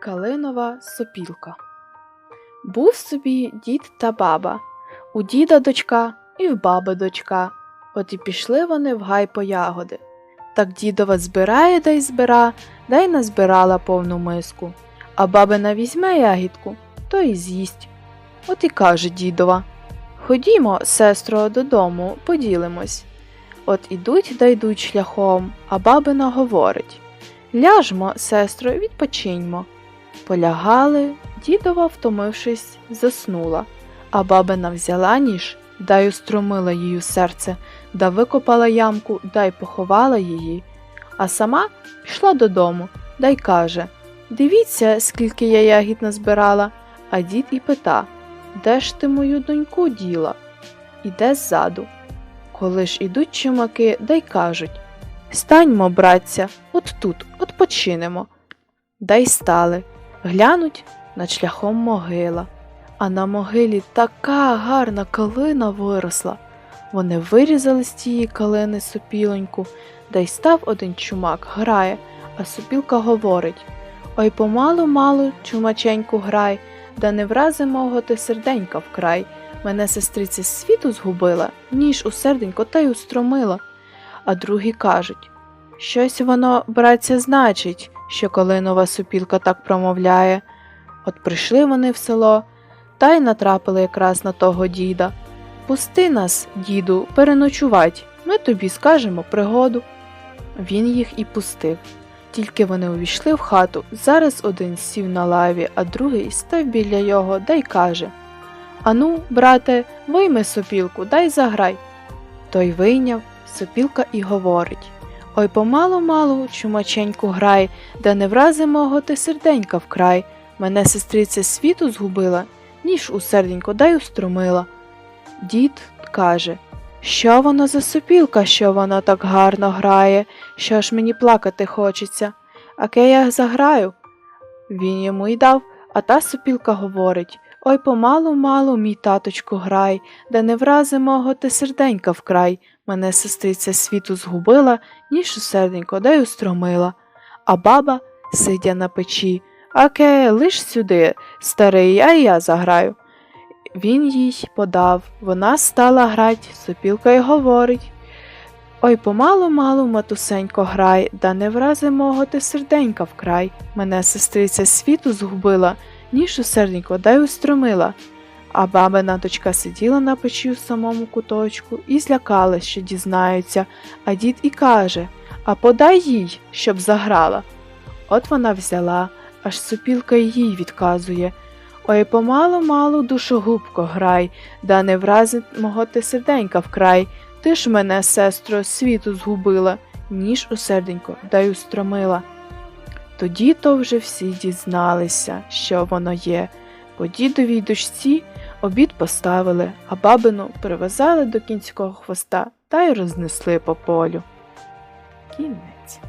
Калинова сопілка. Був собі дід та баба, у діда дочка і в баби дочка. От і пішли вони в гай по ягоди. Так дідова збирає да й збира, да й назбирала повну миску. А бабина візьме ягідку, то й з'їсть. От і каже дідова Ходімо, сестро, додому, поділимось. От ідуть да йдуть шляхом, а бабина говорить Ляжмо, сестро, відпочиньмо. Полягали, дідова, втомившись, заснула, а бабина взяла ніж, да й устромила їй у серце, да викопала ямку, да й поховала її, а сама пішла додому, да й каже Дивіться, скільки я ягід назбирала, а дід і пита Де ж ти мою доньку діла? Іде ззаду. Коли ж ідуть чумаки, да й кажуть Станьмо, братця, от тут, от починемо. Да й стали. Глянуть над шляхом могила, а на могилі така гарна калина виросла. Вони вирізали з тієї калини сопілоньку, да й став один чумак, грає, а сопілка говорить Ой помалу малу чумаченьку грай, да не врази мого ти серденька вкрай. Мене сестриця з світу згубила, ніж у серденько та й устромила. А другі кажуть Щось воно, братця, значить, що калинова супілка так промовляє. От прийшли вони в село та й натрапили якраз на того діда. Пусти нас, діду, переночувать, ми тобі скажемо пригоду. Він їх і пустив. Тільки вони увійшли в хату, зараз один сів на лаві, а другий став біля його да й каже Ану, брате, вийми сопілку, дай заграй. Той вийняв, сопілка і говорить Ой помалу малу чумаченьку грай, да не врази мого ти серденька вкрай. Мене сестриця світу згубила, ніж у серденько дай устромила. Дід каже Що воно за сопілка, що вона так гарно грає, що ж мені плакати хочеться. А ке я заграю? Він йому й дав, а та сопілка говорить Ой помалу малу, мій таточку, грай, да не врази мого ти серденька вкрай. Мене сестриця світу згубила, ніж у серденько да й устромила. А баба, сидя на печі, Аке, лиш сюди, старий, а я заграю. Він їй подав, вона стала грать, сопілка й говорить. Ой помалу малу, матусенько, грай, да не врази мого ти серденька вкрай. Мене сестриця світу згубила, ніж у серденько да й устромила. А бабина дочка сиділа на печі в самому куточку і злякалась, що дізнаються, а дід і каже А подай їй, щоб заграла. От вона взяла, аж сопілка їй відказує Ой помалу малу душогубко грай, да не врази мого ти серденька вкрай. Ти ж мене, сестро, світу згубила, ніж у серденько й устромила. Тоді то вже всі дізналися, що воно є, бо дідовій дочці обід поставили, а бабину прив'язали до кінського хвоста та й рознесли по полю. Кінець.